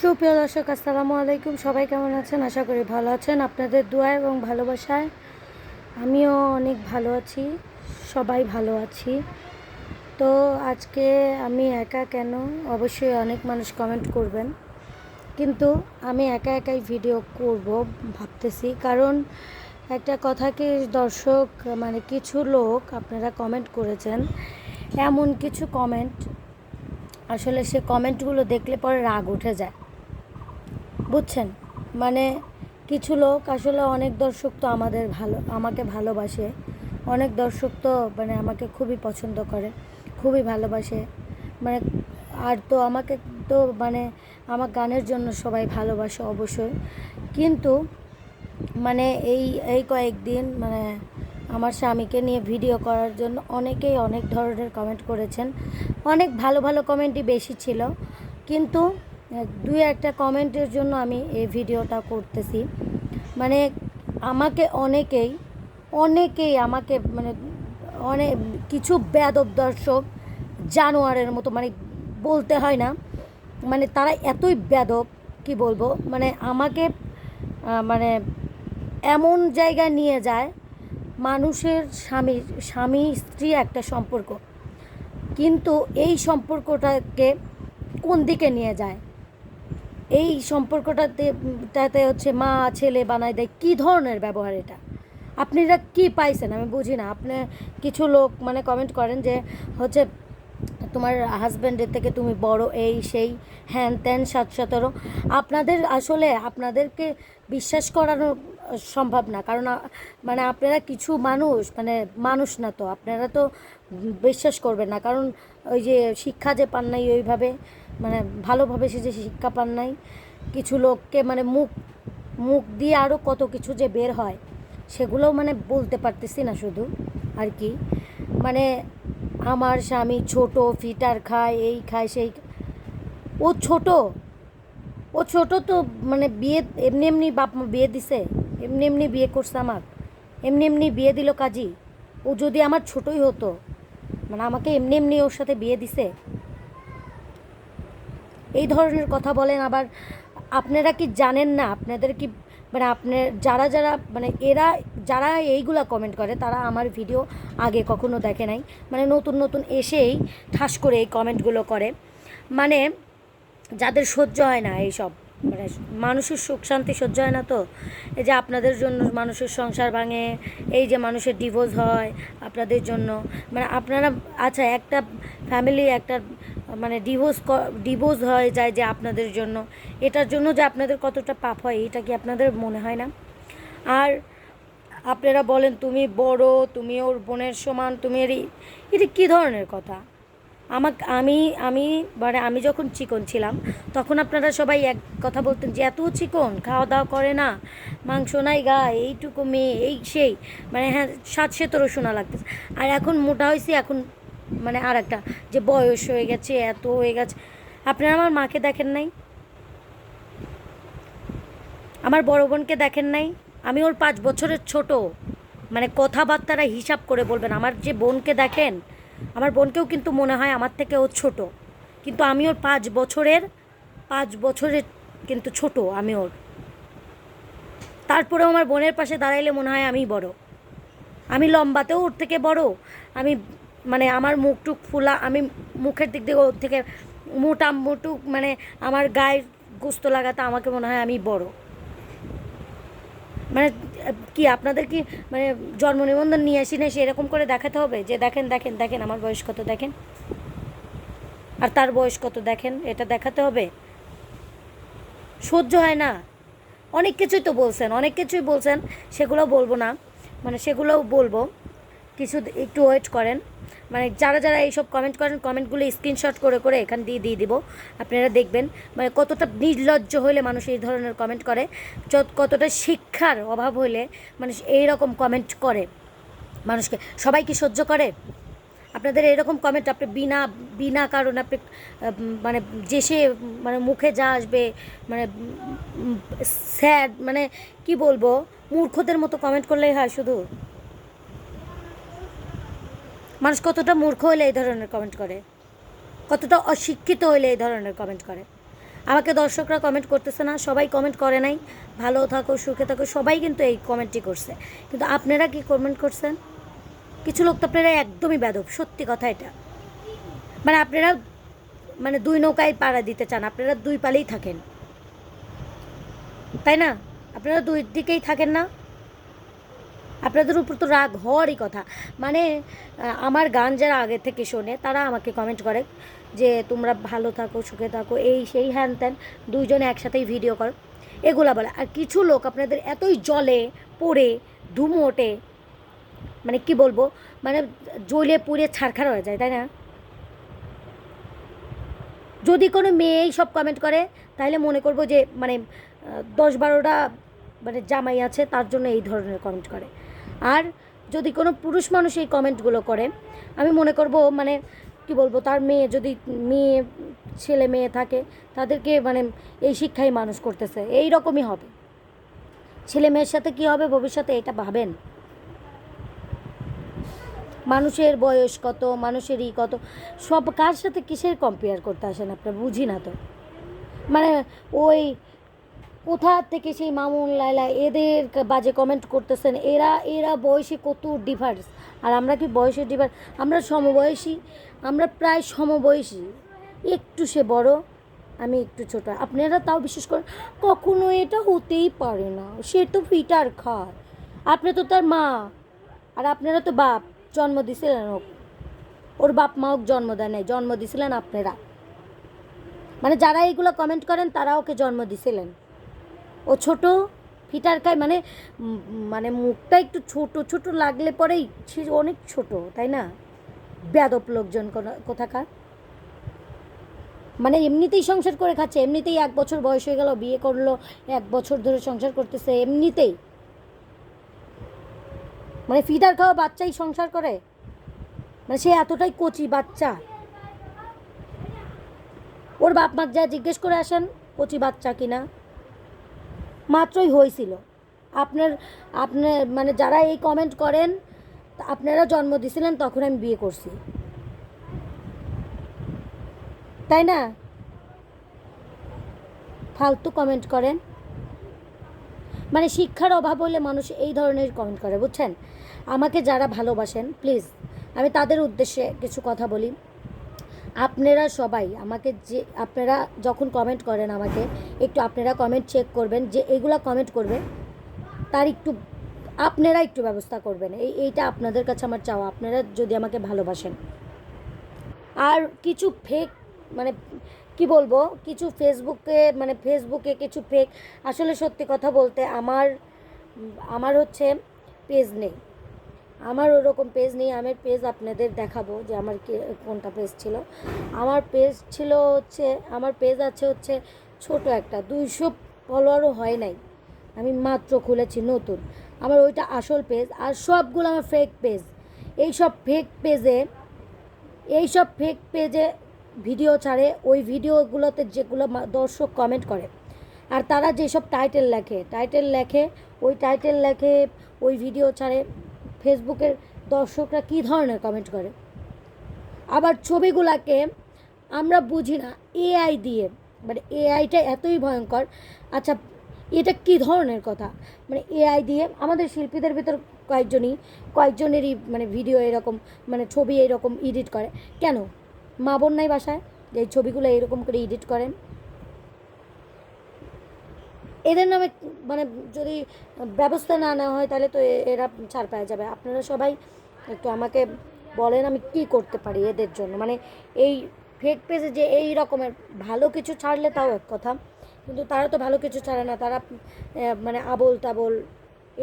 সুপ্রিয় দর্শক, আসসালামু আলাইকুম। সবাই কেমন আছেন? আশা করি ভালো আছেন। আপনাদের দোয়া এবং ভালোবাসায় আমিও অনেক ভালো আছি, সবাই ভালো আছি। তো আজকে আমি একা কেন? অবশ্যই অনেক মানুষ কমেন্ট করবেন। কিন্তু আমি একা একাই ভিডিও করব ভাবতেছি। কারণ একটা কথা কি দর্শক মানে কিছু লোক আপনারা কমেন্ট করেছেন, এমন কিছু কমেন্ট আসলে সে কমেন্টগুলো দেখলে পরে রাগ উঠে যায়। বুঝছেন? মানে কিছু লোক আসলে অনেক দর্শক তো আমাদের ভালো, আমাকে ভালোবাসে। অনেক দর্শক তো মানে আমাকে খুবই পছন্দ করে, খুবই ভালোবাসে। মানে আর তো আমাকে তো মানে আমার গানের জন্য সবাই ভালোবাসে অবশ্যই। কিন্তু মানে এই এই কয়েকদিন মানে আমার স্বামীকে নিয়ে ভিডিও করার জন্য অনেকেই অনেক ধরনের কমেন্ট করেছেন। অনেক ভালো ভালো কমেন্টই বেশি ছিল। কিন্তু দুই একটা কমেন্টের জন্য আমি এই ভিডিওটা করতেছি। মানে আমাকে অনেকেই অনেকেই আমাকে মানে অনেক কিছু বেদব দর্শক, জানোয়ারের মতো মানে বলতে হয় না মানে তারা এতই বেদব, কি বলব? মানে আমাকে মানে এমন জায়গায় নিয়ে যায়, মানুষের স্বামী স্বামী স্ত্রী একটা সম্পর্ক। কিন্তু এই সম্পর্কটাকে কোন দিকে নিয়ে যায়? এই সম্পর্কটাতে, তাতে হচ্ছে মা, ছেলে বানায় দেয়, কী ধরনের ব্যবহার এটা? আপনারা কি পাইছেন? আমি বুঝি না। আপনি কিছু লোক মানে কমেন্ট করেন যে হচ্ছে তোমার হাজব্যান্ডের থেকে তুমি বড়, এই, সেই, হ্যান ত্যান, সাত সতেরো। আপনাদের আসলে আপনাদেরকে বিশ্বাস করানো সম্ভব না। কারণ মানে আপনারা কিছু মানুষ মানে মানুষ না তো। আপনারা তো বিশ্বাস করবেন না। কারণ ওই যে শিক্ষা যে পান নাই ওইভাবে। মানে ভালোভাবে সে যে শিক্ষা পান নাই, কিছু লোককে মানে মুখ মুখ দিয়ে আরও কত কিছু যে বের হয়, সেগুলোও মানে বলতে পারতেছি না শুধু, আর কি। মানে আমার স্বামী ছোট, ফিটার খায়, এই খায়, সেই ও ছোট ও ছোট তো মানে বিয়ে, এমনি এমনি বাপ মা বিয়ে দিছে, এমনি এমনি বিয়ে করছে আমার, এমনি এমনি বিয়ে দিল কাজী, ও যদি আমার ছোটই হতো মানে আমাকে এমনি এমনি ওর সাথে বিয়ে দিছে এই ধরনের কথা বলেন, আবার আপনারা কি জানেন না? আপনাদের কি মানে আপনার, যারা যারা মানে এরা, যারা এইগুলা কমেন্ট করে, তারা আমার ভিডিও আগে কখনো দেখে নাই। মানে নতুন নতুন এসেই ঠাস করে এই কমেন্টগুলো করে। মানে যাদের সহ্য হয় না এইসব মানে মানুষের সুখ শান্তি সহ্য হয় না তো? এই যে আপনাদের জন্য মানুষের সংসার ভাঙে, এই যে মানুষের ডিভোর্স হয় আপনাদের জন্য। মানে আপনারা আচ্ছা একটা ফ্যামিলি একটা মানে ডিভোর্স ডিভোর্স হয়ে যায় যে আপনাদের জন্য। এটার জন্য যে আপনাদের কতটা পাপ হয়, এটা কি আপনাদের মনে হয় না? আর আপনারা বলেন, তুমি বড়, তুমি ওর বোনের সমান, তুমি এর এটা কী ধরনের কথা? আমাকে, আমি আমি মানে আমি যখন চিকন ছিলাম, তখন আপনারা সবাই এক কথা বলতেন যে, এত চিকন খাওয়া দাওয়া করে না, মাংস নাই গা এইটুকু মেয়ে, এই সেই। মানে হ্যাঁ সাত সতেরো শোনা লাগতেছে। আর এখন মোটা হয়েছে, এখন মানে আর একটা যে বয়স হয়ে গেছে, এত হয়ে গেছে। আপনারা আমার মাকে দেখেন নাই? আমার বড় বোনকে দেখেন নাই? আমি ওর পাঁচ বছরের ছোট। মানে কথাবার্তারা হিসাব করে বলবেন, আমার যে বোনকে দেখেন, আমার বোনকেও কিন্তু মনে হয় আমার থেকে ও ছোট। কিন্তু আমি ওর পাঁচ বছরের পাঁচ বছরের কিন্তু ছোট, আমি ওর। তারপরেও আমার বোনের পাশে দাঁড়াইলে মনে হয় আমি বড়। আমি লম্বাতেও ওর থেকে বড়। আমি মানে আমার মুখটুক ফুলা, আমি মুখের দিক দিয়ে ওর থেকে মোটা মোটু মানে আমার গায়ের গোস্ত লাগাতে আমাকে মনে হয় আমি বড়। মানে কি আপনাদের কি মানে জন্ম নিবন্ধন নিয়ে আসি না সেরকম করে দেখাতে হবে? যে দেখেন দেখেন দেখেন আমার বয়স কত, দেখেন। আর তার বয়স কত, দেখেন, এটা দেখাতে হবে। সহ্য হয় না। অনেক কিছুই তো বলছেন, অনেক কিছুই বলছেন, সেগুলো বলব না। মানে সেগুলোও বলব। কিছু একটু ওয়েট করেন। মানে যারা যারা এইসব কমেন্ট করেন কমেন্টগুলো স্ক্রিনশট করে করে এখান দিয়ে দিয়ে দিব। আপনারা দেখবেন মানে কতটা নির্লজ্জ হলে মানুষ এই ধরনের কমেন্ট করে কতটা শিক্ষার অভাব হলে মানুষ এই রকম কমেন্ট করে। মানুষকে, সবাই কি সহ্য করে? আপনাদের এরকম কমেন্ট আপনি বিনা বিনা কারণ আপনি মানে যে সে মানে মুখে যা আসবে মানে স্যাড মানে কি বলব, মূর্খদের মতো কমেন্ট করলেই হয় শুধু। মানুষ কতটা মূর্খ হলে এই ধরনের কমেন্ট করে? কতটা অশিক্ষিত হলে এই ধরনের কমেন্ট করে? আমাকে দর্শকরা কমেন্ট করতেছে না, সবাই কমেন্ট করে নাই। ভালো থাকো, সুখে থাকো, সবাই কিন্তু এই কমেন্টটি করছে। কিন্তু আপনারা কি কমেন্ট করছেন? কিছু লোক তো আপনারা একদমই বেদব, সত্যি কথা এটা। মানে আপনারা মানে দুই নৌকায় পাড়া দিতে চান, আপনারা দুই পালেই থাকেন। তাই না? আপনারা দুই দিকেই থাকেন না? আপনাদের উপর তো রাগ হওয়ারই কথা। মানে আমার গান যারা আগে থেকে শোনে, তারা আমাকে কমেন্ট করে যে, তোমরা ভালো থাকো, সুখে থাকো, এই, সেই হ্যান ত্যান, দুইজনে একসাথেই ভিডিও করো। এগুলা বলে। আর কিছু লোক আপনাদের এতই জলে পড়ে, ধুমো ওঠে মানে কি বলব মানে জ্বলে পুড়ে ছারখার হয়ে যায়, তাই না? যদি কোনো মেয়েই সব কমেন্ট করে, তাহলে মনে করব যে মানে দশ বারোটা মানে জামাই আছে, তার জন্য এই ধরনের কমেন্ট করে। আর যদি কোনো পুরুষ মানুষ এই কমেন্টগুলো করে, আমি মনে করব মানে কি বলব, তার মেয়ে যদি মেয়ে, ছেলে মেয়ে থাকে, তাদেরকে মানে এই শিক্ষাই মানুষ করতেছে। এই রকমই হবে। ছেলে মেয়ের সাথে কি হবে, ভবিষ্যতে এটা ভাবেন। মানুষের বয়স কত মানুষের ই কত, সব কার সাথে কিসের কম্পেয়ার করতে আসেন আপনার বুঝি না তো। মানে ওই কোথা থেকে সেই মামুন লাইলা এদের বাজে কমেন্ট করতেছেন? এরা এরা বয়সে কত ডিফারেন্স আর আমরা কি বয়সের ডিফারেন্স আমরা সমবয়সী। আমরা প্রায় সমবয়সী। একটু সে বড়, আমি একটু ছোট। আপনারা তাও বিশেষ করে কখনো এটা হতেই পারে না। সে তো ফিটার খায় আপনি তো তার মা। আর আপনারা তো বাপ। জন্ম দিছিলেন হোক। ওর বাপ মা হোক, জন্ম দেয় নাই। জন্ম দিছিলেন আপনারা। মানে যারা এইগুলো কমেন্ট করেন তারা ওকে জন্ম দিছিলেন। ও ছোট, ফিটার খায় মানে মানে মুখটা একটু ছোট ছোট লাগলে পরেই সে অনেক ছোট, তাই না? বেদপ লোকজন কোথাকার? মানে এমনিতেই সংসার করে খাচ্ছে, এমনিতেই এক বছর বয়স হয়ে গেল, বিয়ে করল, এক বছর ধরে সংসার করতেছে, এমনিতেই। মানে ফিটার খাওয়া বাচ্চাই সংসার করে। মানে সে এতটাই কচি বাচ্চা। ওর বাপ মা যা জিজ্ঞেস করে আসেন, কচি বাচ্চা কিনা? মাত্রই হয়েছিল। আপনার আপনার মানে যারা এই কমেন্ট করেন, আপনারা জন্ম দিছিলেন তখন আমি বিয়ে করছি। তাই না? ফালতু কমেন্ট করেন। মানে শিক্ষার অভাব হলে মানুষ এই ধরনের কমেন্ট করে, বুঝছেন? আমাকে যারা ভালোবাসেন প্লিজ আমি তাদের উদ্দেশ্যে কিছু কথা বলি। আপনারা সবাই আমাকে যে, আপনারা যখন কমেন্ট করেন আমাকে, একটু আপনারা কমেন্ট চেক করবেন যে এগুলা কমেন্ট করবে, তার একটু, আপনারা একটু ব্যবস্থা করবেন। এই, এইটা আপনাদের কাছে আমার চাওয়া, আপনারা যদি আমাকে ভালোবাসেন। আর কিছু ফেক মানে কি বলব, কিছু ফেসবুকে মানে ফেসবুকে কিছু ফেক আসলে সত্যি কথা বলতে আমার আমার হচ্ছে পেজ নেই। আমার ওরকম পেজ নেই আমার পেজ আপনাদের দেখাবো যে আমার কোনটা পেজ ছিল। আমার পেজ ছিল হচ্ছে, আমার পেজ আছে হচ্ছে ছোট একটা, দুইশো ফলোয়ারও হয় নাই। আমি মাত্র খুলেছি নতুন। আমার ওইটা আসল পেজ আর সবগুলো আমার ফেক পেজ এই সব ফেক পেজে এই সব ফেক পেজে ভিডিও ছাড়ে, ওই ভিডিওগুলোতে যেগুলো দর্শক কমেন্ট করে। আর তারা যেসব টাইটেল লেখে টাইটেল লেখে, ওই টাইটেল লেখে, ওই ভিডিও ছাড়ে। ফেসবুকের দর্শকরা কী ধরনের কমেন্ট করে? আবার ছবিগুলাকে আমরা বুঝি না এআই দিয়ে। মানে এআইটা এতই ভয়ঙ্কর। আচ্ছা এটা কী ধরনের কথা? মানে এআই দিয়ে আমাদের শিল্পীদের ভিতর কয়েকজনই, কয়েকজনেরই মানে ভিডিও এরকম মানে ছবি এরকম এডিট করে। কেন? মা বোন নাই বাসায়? যে ছবিগুলো এরকম করে এডিট করেন? এদের নামে মানে যদি ব্যবস্থা না নেওয়া হয়, তাহলে তো এরা ছাড় পাওয়া যাবে। আপনারা সবাই একটু আমাকে বলেন আমি কি করতে পারি এদের জন্য। মানে এই ফেক পেজে যে এই রকমের ভালো কিছু ছাড়লে তাও এক কথা, কিন্তু তারা তো ভালো কিছু ছাড়ে না। তারা মানে আবোল তাবোল,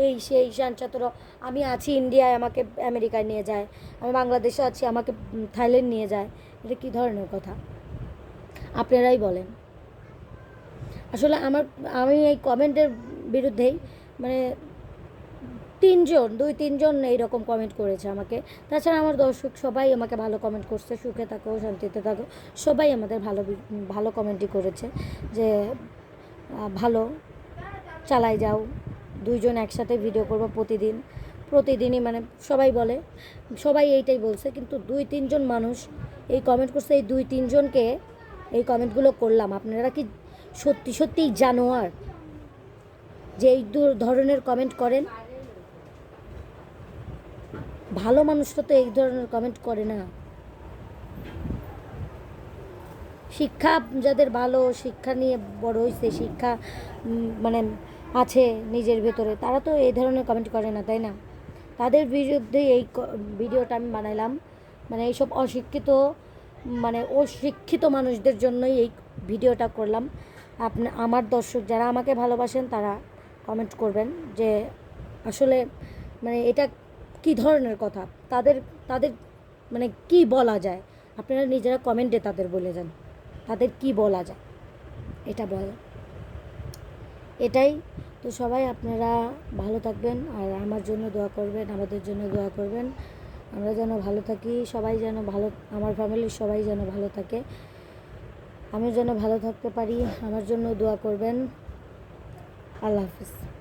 এই সেই শানচাতর আমি আছি ইন্ডিয়ায়, আমাকে আমেরিকায় নিয়ে যায়। আমি বাংলাদেশে আছি, আমাকে থাইল্যান্ড নিয়ে যায়। এটা কী ধরনের কথা? আপনারাই বলেন। আসলে আমার, আমি এই কমেন্টের বিরুদ্ধেই মানে তিনজন, দুই তিনজন এইরকম কমেন্ট করেছে আমাকে। তাছাড়া আমার দর্শক সবাই আমাকে ভালো কমেন্ট করছে, সুখে থাকো, শান্তিতে থাকো, সবাই আমাদের ভালো ভালো কমেন্টই করেছে যে ভালো চালাই যাও, দুইজন একসাথে ভিডিও করব প্রতিদিন, প্রতিদিনই মানে সবাই বলে, সবাই এইটাই বলছে, কিন্তু দুই তিনজন মানুষ এই কমেন্ট করছে, এই দুই তিনজনকে এই কমেন্টগুলো করলাম। আপনারা কি সত্যি সত্যিই জানোয়ার যে এই দু- ধরনের কমেন্ট করেন। ভালো মানুষরা তো এই ধরনের কমেন্ট করে না। শিক্ষা যাদের ভালো, শিক্ষা নিয়ে বড় হয়েছে শিক্ষা মানে আছে নিজের ভেতরে, তারা তো এই ধরনের কমেন্ট করে না, তাই না? তাদের বিরুদ্ধে এই ভিডিওটা আমি বানাইলাম। মানে এইসব অশিক্ষিত মানে অশিক্ষিত মানুষদের জন্যই এই ভিডিওটা করলাম। আপনি, আমার দর্শক যারা আমাকে ভালোবাসেন, তারা কমেন্ট করবেন যে আসলে মানে এটা কি ধরনের কথা? তাদের তাদের মানে কি বলা যায়? আপনারা নিজেরা কমেন্টে তাদের বলে যান। তাদের কি বলা যায়? এটা বল এটাই। তো সবাই আপনারা ভালো থাকবেন আর আমার জন্য দোয়া করবেন, আমাদের জন্য দোয়া করবেন। আমরা যেন ভালো থাকি, সবাই যেন ভালো, আমার ফ্যামিলির সবাই যেন ভালো থাকে। আমি যেন ভালো থাকতে পারি আমার জন্য দোয়া করবেন। আল্লাহ হাফিজ।